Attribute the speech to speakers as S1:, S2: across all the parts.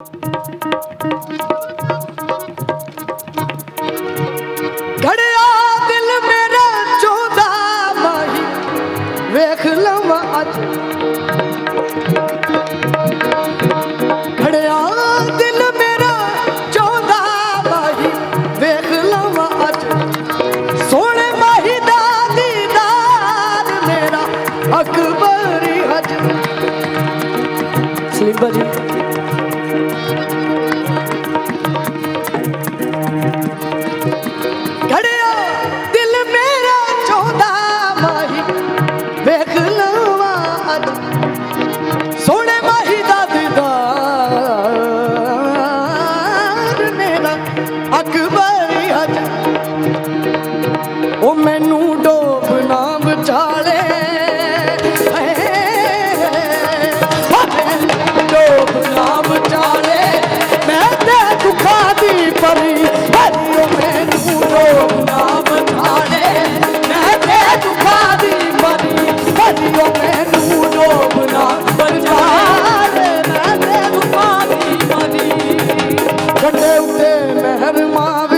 S1: Thank you मेहर मावे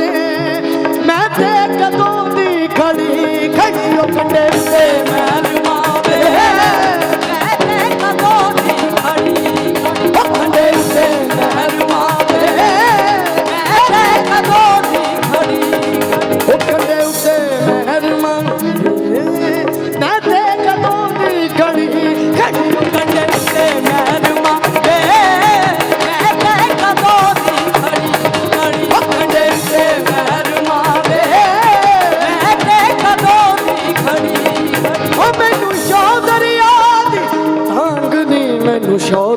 S1: ਮੈਨੂੰ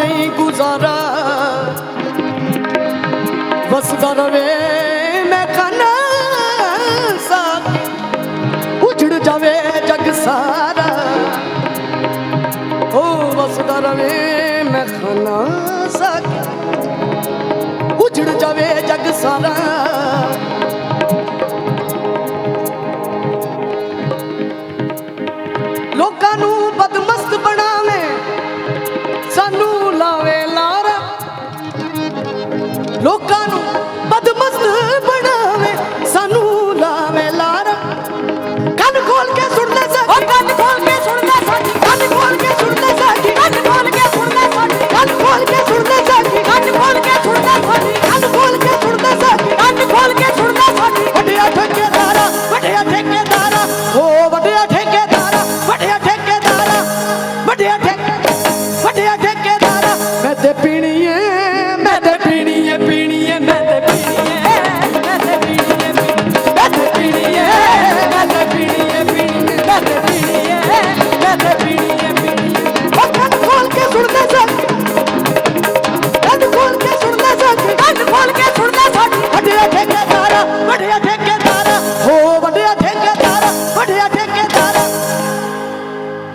S1: ਨਹੀਂ ਗੁਜ਼ਾਰਾ। ਵਸਦਾ ਰਵੇ ਮੈਂ ਖਾਨਾ ਸਾ ਉਜੜ ਜਾਵੇ ਜਗ ਸਾਰਾ। ਓ ਵਸਦਾ ਰਵੇ ਮੈਂ ਖਾਨਾ ਸਾ ਉਜੜ ਜਾਵੇ ਜਗ ਸਾਰਾ। ਲੋਕਾਂ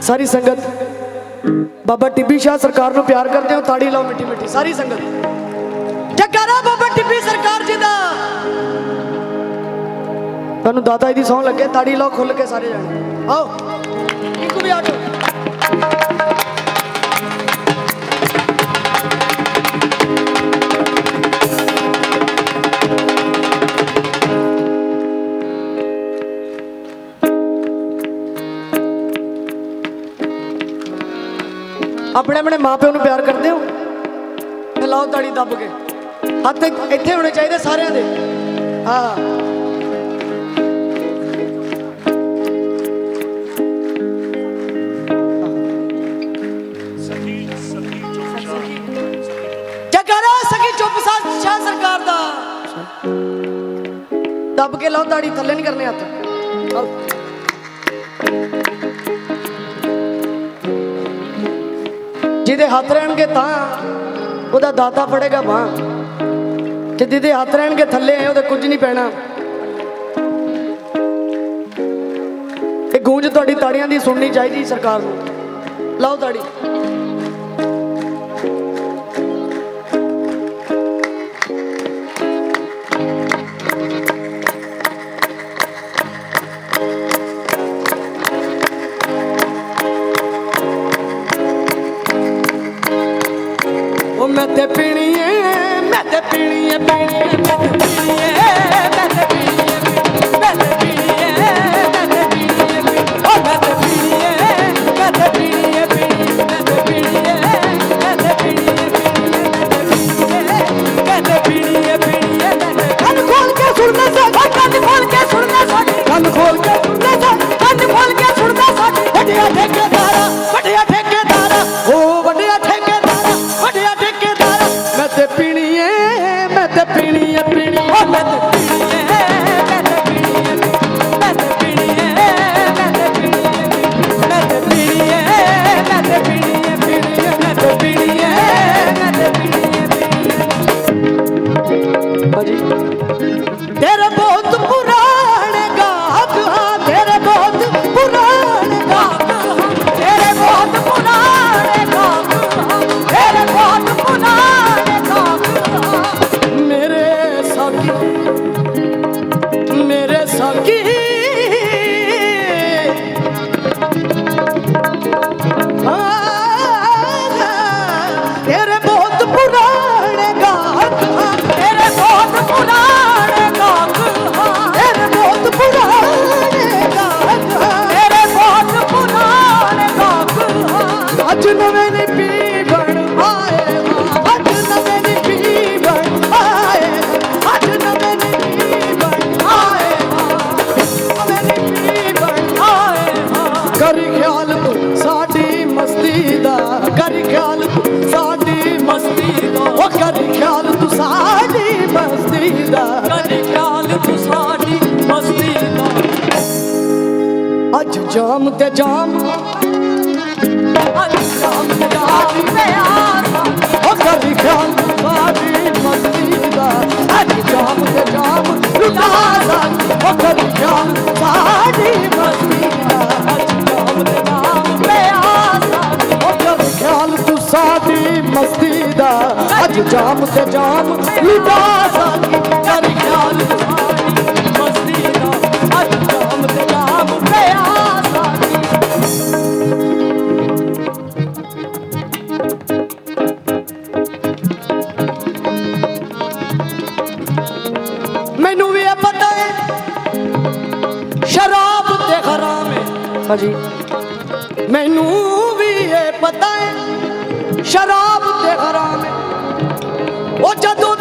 S1: ਸਾਰੀ ਸੰਗਤ, ਬਾਬਾ ਟਿੱਬੀ ਸ਼ਾਹ ਸਰਕਾਰ ਨੂੰ ਪਿਆਰ ਕਰਦੇ ਹੋ, ਤਾੜੀ ਲਾਓ ਮਿੱਠੀ ਮਿੱਠੀ, ਸਾਰੀ ਸੰਗਤ। ਜਗਾਰਾ ਬਾਬਾ ਟਿੱਬੀ ਸਰਕਾਰ ਜੀ ਦਾ। ਤੁਹਾਨੂੰ ਦਾਤਾ ਜੀ ਦੀ ਸੌਂ ਲੱਗੇ, ਤਾੜੀ ਲਾਓ ਖੁੱਲ ਕੇ ਸਾਰੇ ਜਾਣੇ। ਆਓ, ਇੱਕ ਵੀ ਆਟੋ ਆਪਣੇ ਆਪਣੇ ਮਾਪਿਆਂ ਨੂੰ ਪਿਆਰ ਕਰਦੇ ਹੋ? ਹਿਲਾਓ ਤਾੜੀ ਦੱਬ ਕੇ। ਹੱਥ ਇੱਥੇ ਹੋਣੇ ਚਾਹੀਦੇ ਸਾਰਿਆਂ ਦੇ। ਹਾਂ। ਸਰਕਾਰ ਦਾ। ਦੱਬ ਕੇ ਲਾਓ ਤਾੜੀ, ਥੱਲੇ ਨਹੀਂ ਕਰਨੇ ਹੱਥ। ਜਿਹਦੇ ਹੱਥ ਰਹਿਣਗੇ ਤਾਂ ਉਹਦਾ ਦਾਤਾ ਫੜੇਗਾ ਬਾਹ ਤੇ ਜਿਹਦੇ ਹੱਥ ਰਹਿਣਗੇ ਥੱਲੇ ਆਏ ਉਹਦੇ ਕੁਝ ਨਹੀਂ ਪੈਣਾ। ਇਹ ਗੂੰਜ ਤੁਹਾਡੀ ਤਾੜੀਆਂ ਦੀ ਸੁਣਨੀ ਚਾਹੀਦੀ ਸਰਕਾਰ ਨੂੰ। ਲਾਓ ਤਾੜੀ। ਜਾਮ। ਤੇ ਜਾਮ
S2: ਪਿਆਸਾ
S1: ਉਹ ਕਦੀ ਖਿਆਲ ਸਾਡੀ ਮਸਤੀ ਦਾ। ਅੱਜ ਜਾਮ ਤੇ ਜਾਮ ਲੁਟਾ ਸਾਡੀ ਉਹ ਕਦੀ ਖਿਆਲ ਸਾਡੀ ਮਸਤੀ ਦਾ।
S2: ਅੱਜ ਜਾਮ ਤੇ ਜਾਮ ਪਿਆਸਾ
S1: ਉਹ ਕਦੀ ਖਿਆਲ ਤੂੰ ਸਾਡੀ ਮਸਤੀ ਦਾ। ਅੱਜ ਜਾਮ ਤੇ ਜਾਮ ਲੁਟਾ ਸਾਡੀ ਕਦੀ ਹੈ ਹਾਂਜੀ ਮੈਨੂੰ ਵੀ ਇਹ ਪਤਾ ਹੈ ਸ਼ਰਾਬ ਤੇ ਹਰਾਮ ਹੈ। ਉਹ ਜਦੋਂ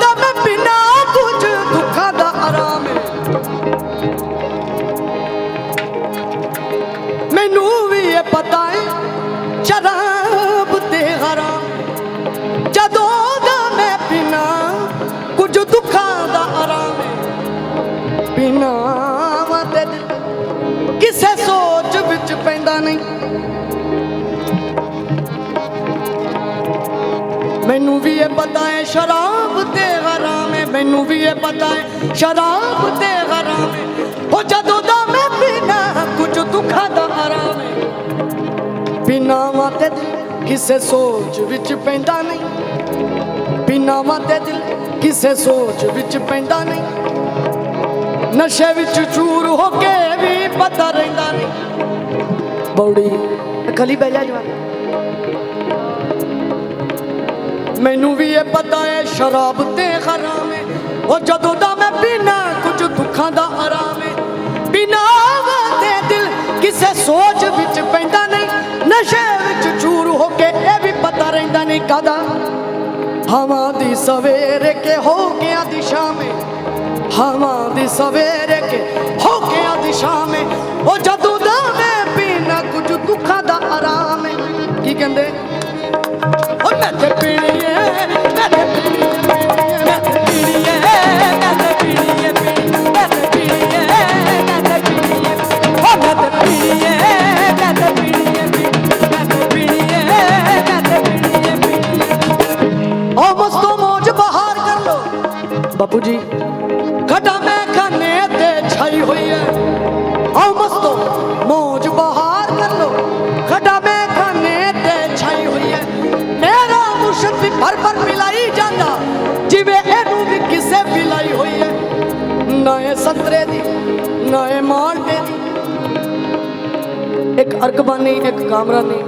S1: ਇਹ ਪਤਾ ਹੈ ਸ਼ਰਾਬ ਤੇ ਹਰਾਮ ਹੈ, ਮੈਨੂੰ ਵੀ ਇਹ ਪਤਾ ਹੈ ਸ਼ਰਾਬ ਤੇ ਹਰਾਮ ਹੈ। ਉਹ ਜਦੋਂ ਦਾ ਮੈਂ ਬਿਨਾ ਕੁਝ ਦੁੱਖਾਂ ਦਾ ਆਰਾਮ ਹੈ। ਬਿਨਾ ਮਦਦ ਕਿਸੇ ਸੋਚ ਵਿੱਚ ਪੈਂਦਾ ਨਹੀਂ। ਬਿਨਾ ਮਤੇ ਦਿਲ ਕਿਸੇ ਸੋਚ ਵਿੱਚ ਪੈਂਦਾ ਨਹੀਂ। ਨਸ਼ੇ ਵਿੱਚ ਚੂਰ ਹੋ ਕੇ ਵੀ ਪਤਾ ਰਹਿੰਦਾ ਨਹੀਂ। ਬੌੜੀ ਖਲੀ ਬਹਿ ਜਾ ਜਵਾਨ। ਮੈਨੂੰ ਵੀ ਇਹ ਪਤਾ ਹੈ ਸ਼ਰਾਬ ਤੇ ਹਰਾਮ ਹੈ। ਉਹ ਜਦੋਂ ਦਾ ਮੈਂ ਬਿਨਾ ਕੁਝ ਦੁੱਖਾਂ ਦਾ ਆਰਾਮ ਹੈ। ਬਿਨਾ ਤੇ ਦਿਲ ਕਿਸੇ ਸੋਚ ਵਿੱਚ ਪੈਂਦਾ ਨਹੀਂ। ਨਸ਼ੇ ਵਿੱਚ ਚੂਰ ਹੋ ਕੇ ਇਹ ਵੀ ਪਤਾ ਰਹਿੰਦਾ ਨਹੀਂ ਕਦਾ। ਹਵਾ ਦੀ ਸਵੇਰੇ ਕੇ ਹੋ ਗਿਆ ਦਿਸ਼ਾ ਮੇ ਹਵਾ ਦੀ ਸਵੇਰੇ ਕੇ ਹੋ ਗਿਆ ਦਿਸ਼ਾ ਮੇ ਉਹ ਜਦੋਂ ਦਾ ਮੈਂ ਪੀਣਾ ਕੁਝ ਦੁੱਖਾਂ ਦਾ ਆਰਾਮ ਹੈ। ਕੀ ਕਹਿੰਦੇ? ਉਹ ਮੈਂ ਤੇ ਪੀਣੀ ਬਾਪੂ ਜੀ। ਘਟਾ ਮੈਂ ਖਾਨੇ ਤੇ ਛਾਈ ਹੋਈ ਹੈ ਉਹ ਮਸਤੋ, ਮੋਜ ਬਹਾਰ ਕਰ ਲੋ ਘਟਾ ਮੈਂ ਖਾਨੇ ਤੇ ਛਾਈ ਹੋਈ ਹੈ ਮੇਰਾ ਮੁਰਸ਼ਦ ਵੀ ਭਰ ਭਰ ਮਿਲਾਈ ਜਾਂਦਾ। ਜਿਵੇਂ ਇਹਨੂੰ ਵੀ ਕਿਸੇ ਪਿਲਾਈ ਹੋਈ ਹੈ ਨਾ ਸੰਤਰੇ ਦੀ, ਨਾ ਮਾਲਟੇ ਦੀ। ਇੱਕ ਅਰਕਬਾਨੀ, ਇੱਕ ਕਾਮਰਾਨੀ।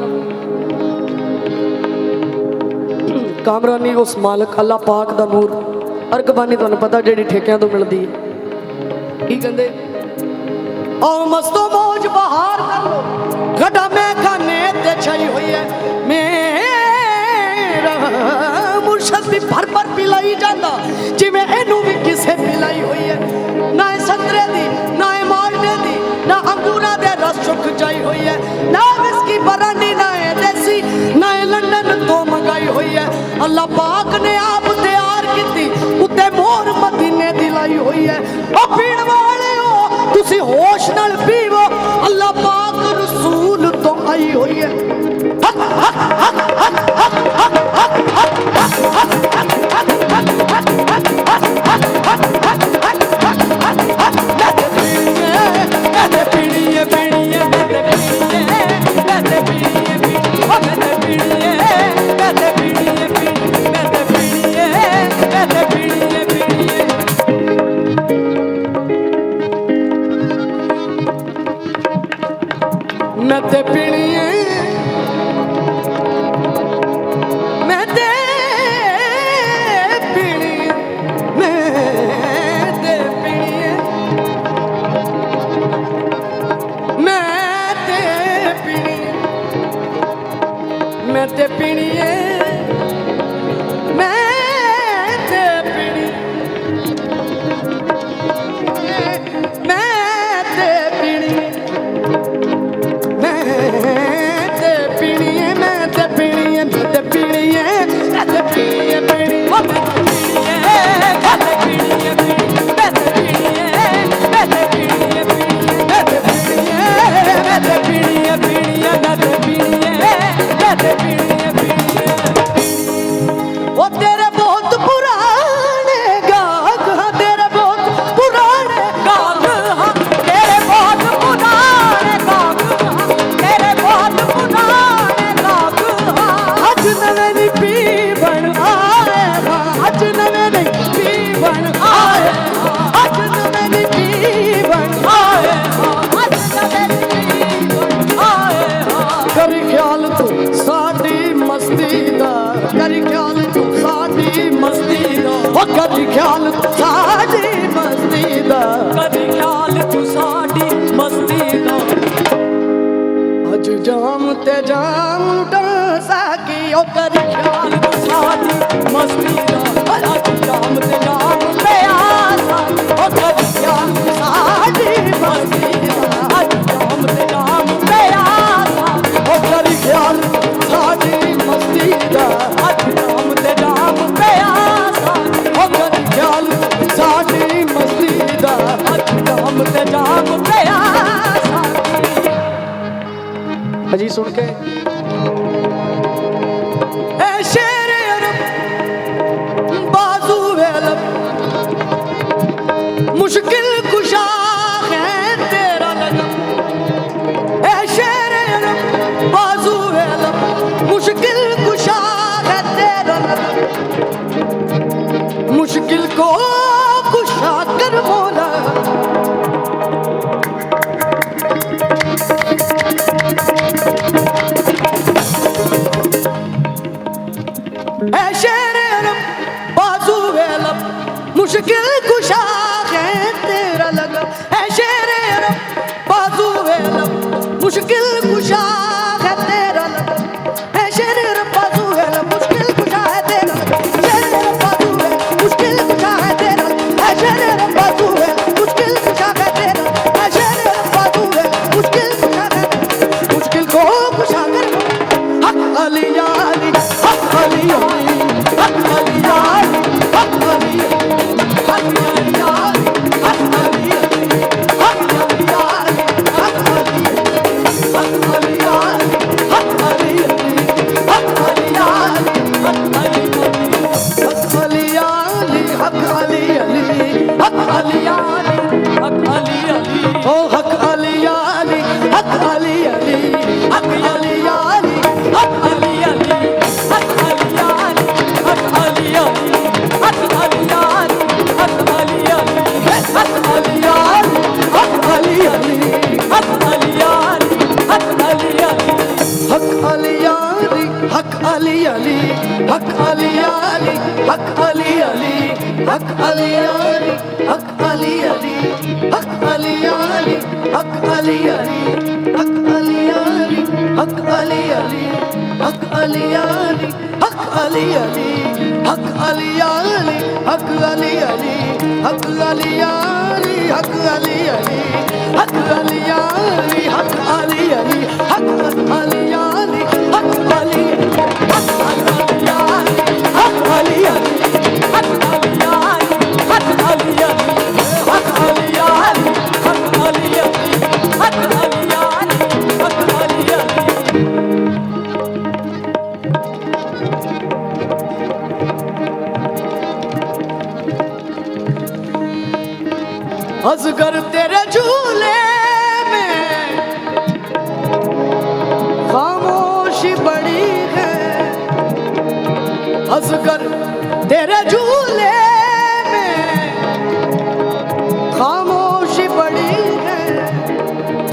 S1: ਕਾਮਰਾਨੀ ਉਸ ਮਾਲਕ ਅੱਲਾ ਪਾਕ ਦਾ ਨੂਰ। ਅਰਕਬਾਨੀ ਤੁਹਾਨੂੰ ਪਤਾ ਜਿਹੜੀ ਠੇਕਿਆਂ ਤੋਂ ਮਿਲਦੀ ਹੈ। ਕੀ ਕਹਿੰਦੇ? ਆਓ ਮਸਤੋ ਮੋਜ ਬਹਾਰ ਕਰ ਲੋ ਘਟਾ ਮੈਂ ਖਾਨੇ ਤੇ ਛਾਈ ਹੋਈ ਹੈ। ਮੇਰਾ ਮੁਰਸ਼ਦ ਵੀ ਭਰ ਭਰ ਪਿਲਾਈ ਜਾਂਦਾ। ਜਿਵੇਂ ਇਹਨੂੰ ਵੀ ਕਿਸੇ ਪਿਲਾਈ ਹੋਈ ਹੈ। ਨਾ ਸੰਤਰੇ ਦੀ, ਨਾ ਇਹ ਮਾਲਟੇ ਦੀ, ਨਾ ਅੰਗੂਰਾਂ ਦੇ ਰਸ ਚੁੱਕ ਜਾਈ ਹੋਈ ਹੈ। ਨਾ ਜਾਮ ਤੇ ਜਾਮ ਲੁਟਾ ਸਾਕੀ ਉਹ ਕਰ
S2: ਸਾਥ ਮਸਤੀ
S1: ਸੁਣ ਕੇ। ਐ ਸ਼ੇਰ ਅਰਬ, ਬਾਜ਼ੂ ਵੇਲ ਮੁਸ਼ਕਿਲ ਕੁਸ਼ਾ ਹੈ ਤੇਰਾ ਲਗਮ ਐ ਸ਼ੇਰ ਅਰਬ, ਬਾਜ਼ੂ ਵੇਲ ਮੁਸ਼ਕਿਲ ਕੁਸ਼ਾ ਹੈ ਤੇਰਾ ਲਗਮ ਮੁਸ਼ਕਿਲ ਕੋ ਕੁਸ਼ਾ ਕਰ ਮੋਨ
S2: ਅਲੀਆ ਅਲੀ ਹੱਥ ਅਲੀ ਹੋਈ ਹੱਥ Ali
S1: Ali Ali Hak Ali Ali Hak Ali Ali Hak Ali Ali
S2: Hak Ali Ali Hak Ali Ali Hak Ali
S1: Ali Hak Ali
S2: Ali Hak Ali
S1: Ali
S2: Hak Ali
S1: Ali
S2: Hak Ali
S1: Ali Hak Ali Ali Hak Ali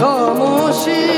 S1: সমশী